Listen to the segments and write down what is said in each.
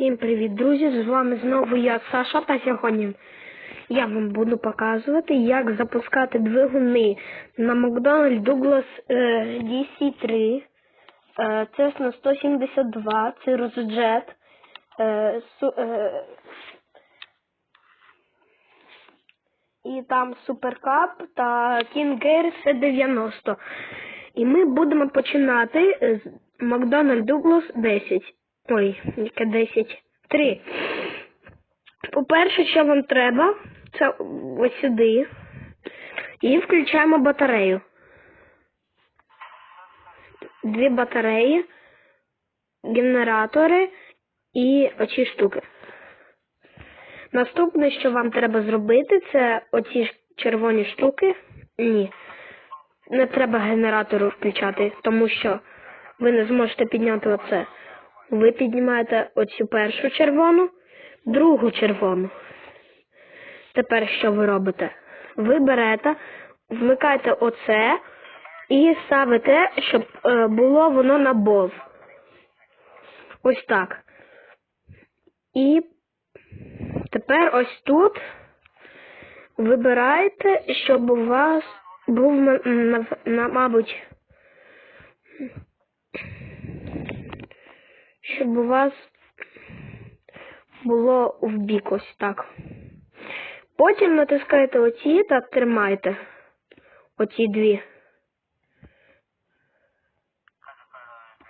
Всім привіт, друзі! З вами знову я, Саша, та сьогодні я вам буду показувати, як запускати двигуни на McDonnell Douglas е, DC3, е, Cessna 172, це Rosejet, е, е, і там Supercup та King Air C90. І ми будемо починати з McDonnell Douglas 10. Ой, яке 10. 3. По-перше, що вам треба, це ось сюди. І включаємо батарею. Дві батареї, генератори і оці штуки. Наступне, що вам треба зробити, це оці червоні штуки. Ні. Не треба генератору включати, тому що ви не зможете підняти оце. Ви піднімаєте оцю першу червону, другу червону. Тепер що ви робите? Ви берете, вмикаєте оце і ставите, щоб е, було воно на бов. Ось так. І тепер ось тут вибираєте, щоб у вас був, мабуть, щоб у вас було в бік ось так. Потім натискаєте оці та тримайте оці дві.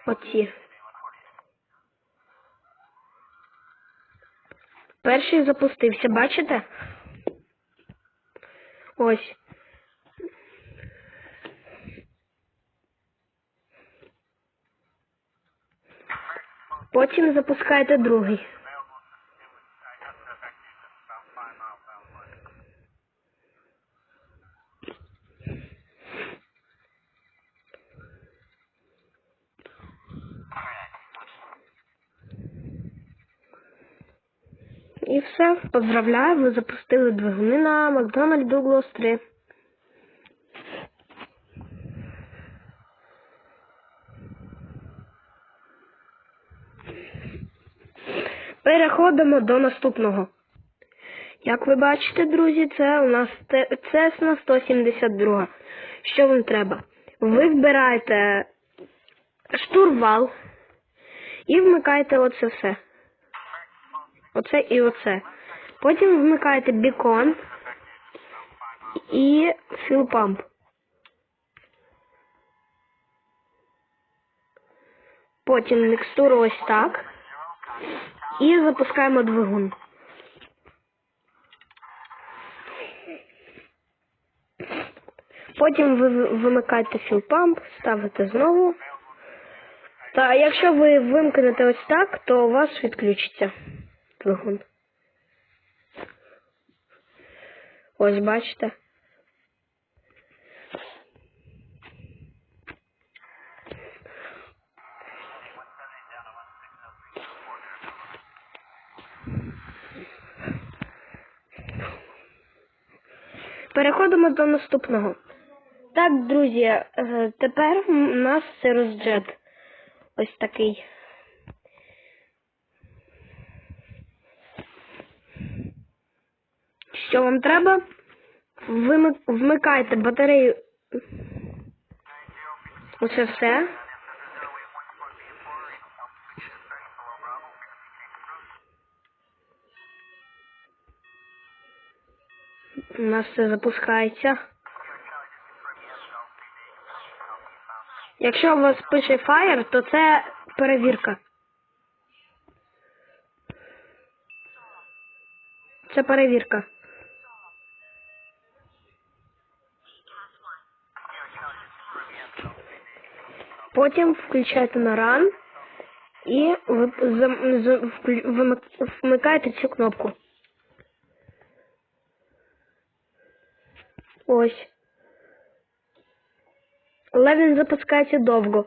Оці. Перший запустився, бачите? Ось. Потім запускаєте другий. І все. Поздравляю, ви запустили двигуни на McDonnell Douglas 3. Переходимо до наступного. Як ви бачите, друзі, це у нас Cessna 172. Що вам треба? Ви вбираєте штурвал і вмикаєте оце все. Оце і оце. Потім вмикаєте бікон і філпамп. Потім мікстуру ось так. І запускаємо двигун. Потім ви вимикаєте філпамп, ставите знову. Та якщо ви вимкнете ось так, то у вас відключиться двигун. Ось бачите. Переходимо до наступного. Так, друзі, е, тепер у нас це розджет. Ось такий. Що вам треба? Вмикайте батарею. Оце все. У нас все запускається. Якщо у вас пише Fire, то це перевірка. Це перевірка. Потім включаєте на ран і ви, зам- з- вклю- вимик- вмикаєте цю кнопку. Ось. Але він запускається довго.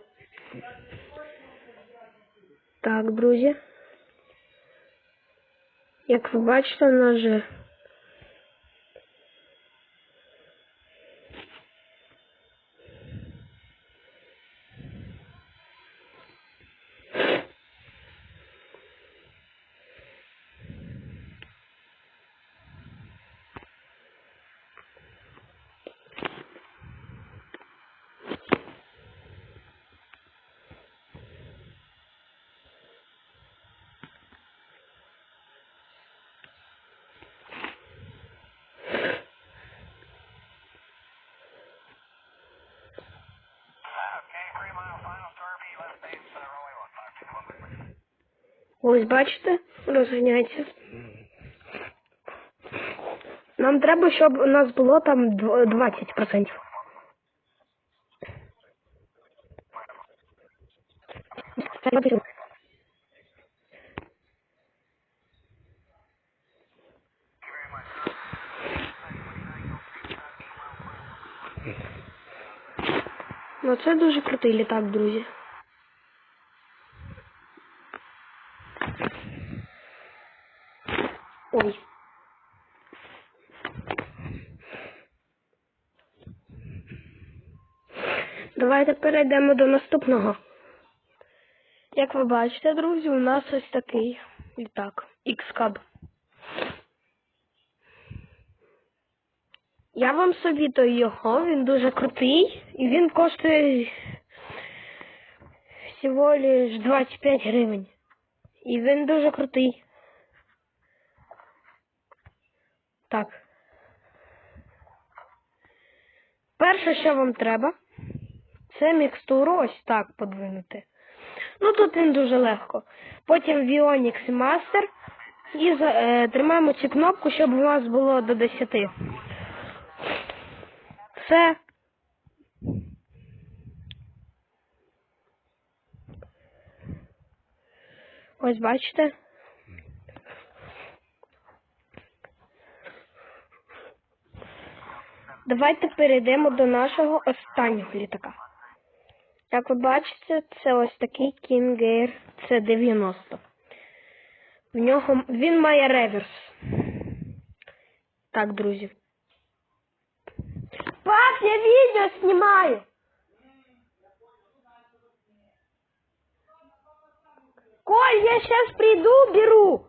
Так, друзі. Як ви бачите, у нас же Ось бачите, розганяється. Нам треба, щоб у нас було там дв- 20%. Ну це дуже крутий літак, друзі. Ой. Давайте перейдемо до наступного. Як ви бачите, друзі, у нас ось такий літак. X-Cab. Я вам совітую його, він дуже крутий і він коштує всього лиш 25 гривень. І він дуже крутий. Так. Перше, що вам треба, це мікстуру ось так подвинути. Ну тут він дуже легко. Потім Vionix Master і е, тримаємо цю кнопку, щоб у вас було до 10. Все. Ось бачите. Давайте перейдемо до нашого останнього літака. Як ви бачите, це ось такий King Air C90. В нього він має реверс. Так, друзі. Пап, я відео знімаю. Коль, я сейчас приду, беру.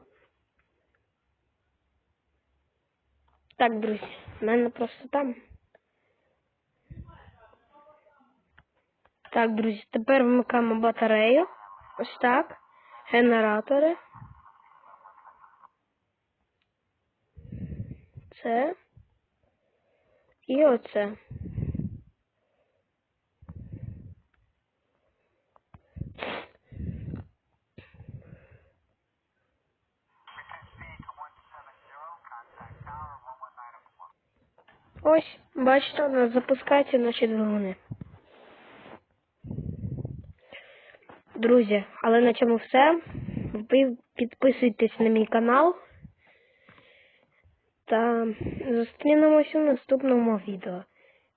Так, друзі, в мене просто там. Так, друзі, тепер вмикаємо батарею. Ось так. Генератори. Це. І оце. Ось, бачите, у нас запускаються наші двигуни. Друзі, але на цьому все. Ви підписуйтесь на мій канал. Та зустрінемося в наступному відео.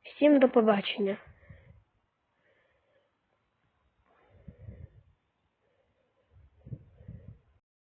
Всім до побачення.